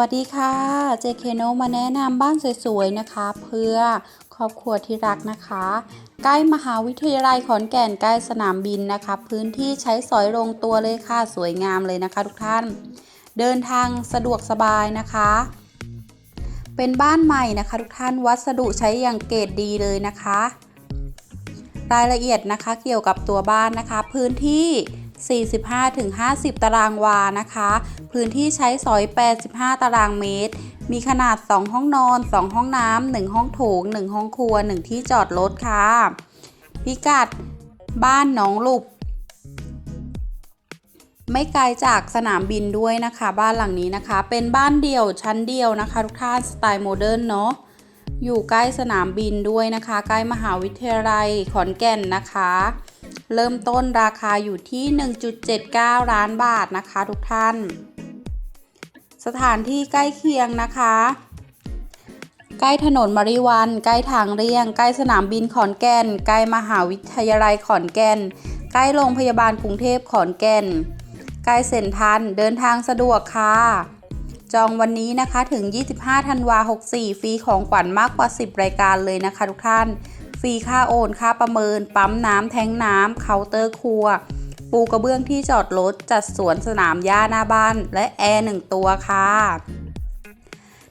วัสดีค่ะ JK n o มาแนะนำบ้านสวยๆนะคะ เพื่อครอบครัวที่รักนะคะ ใกล้มหาวิทยาลัยขอนแก่นใกล้สนามบินนะคะ พื้นที่ใช้สอยลงตัวเลยค่ะสวยงามเลยนะคะ ทุกท่าน เดินทางสะดวกสบายนะคะ เป็นบ้านใหม่นะคะ ทุกท่านวัสดุใช้อย่างเกรดดีเลยนะคะ รายละเอียดนะคะเกี่ยวกับตัวบ้านนะคะ พื้นที่ 45-50 ตารางวานะคะ พื้นที่ใช้สอย 85 ตารางเมตร มีขนาด 2 ห้องนอน 2 ห้องน้ำ 1 ห้องโถง 1 ห้องครัว 1 ที่จอดรถค่ะ พิกัดบ้านหนองลุบไม่ไกลจากสนามบินด้วยนะคะ บ้านหลังนี้นะคะ เป็นบ้านเดี่ยวชั้นเดียวนะคะ ทุกท่านสไตล์โมเดิร์นเนาะอยู่ใกล้สนามบินด้วยนะคะ ใกล้มหาวิทยาลัยขอนแก่นนะคะ เริ่มต้นราคาอยู่ที่ 1.79 ล้านบาทนะคะทุกท่าน สถานที่ใกล้เคียงนะคะ ใกล้ถนนมาริวัน ใกล้ทางเลี่ยง ใกล้สนามบินขอนแก่น ใกล้มหาวิทยาลัยขอนแก่น ใกล้โรงพยาบาลกรุงเทพขอนแก่น ใกล้เซ็นทรัลเดินทางสะดวกค่ะจองวันนี้นะคะถึง 25 ธันวา 64 ฟรีของขวัญมากกว่า 10 รายการเลยนะคะทุกท่าน รีค่าโอนค่าประเมิน ปั๊มน้ำแทงน้ำเคาน์เตอร์ครัว ปูกระเบื้องที่จอดรถจัดสวนสนามหญ้าหน้าบ้าน และแอร์หนึ่งตัวค่ะ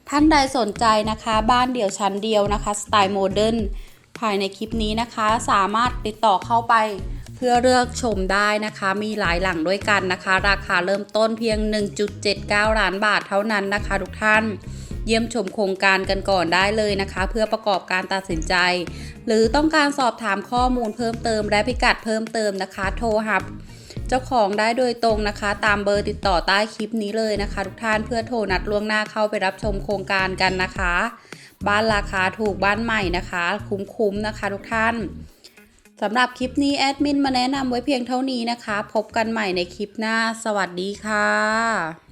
ท่านใดสนใจนะคะบ้านเดี่ยวชั้นเดียวนะคะสไตล์โมเดิร์นภายในคลิปนี้นะคะสามารถติดต่อเข้าไปเพื่อเลือกชมได้นะคะ มีหลายหลังด้วยกันนะคะ ราคาเริ่มต้นเพียง 1.79 ล้านบาทเท่านั้นนะคะทุกท่าน เยี่ยมชมโครงการกันก่อนได้เลยนะคะ เพื่อประกอบการตัดสินใจ หรือต้องการสอบถามข้อมูลเพิ่มเติม และพิกัดเพิ่มเติมนะคะ โทรหาเจ้าของได้โดยตรงนะคะ ตามเบอร์ติดต่อใต้คลิปนี้เลยนะคะ ทุกท่านเพื่อโทรนัดล่วงหน้าเข้าไปรับชมโครงการกันนะคะ บ้านราคาถูกบ้านใหม่นะคะ คุ้มๆนะคะ ทุกท่านสำหรับคลิปนี้แอดมินมาแนะนำไว้เพียงเท่านี้นะคะ พบกันใหม่ในคลิปหน้า สวัสดีค่ะ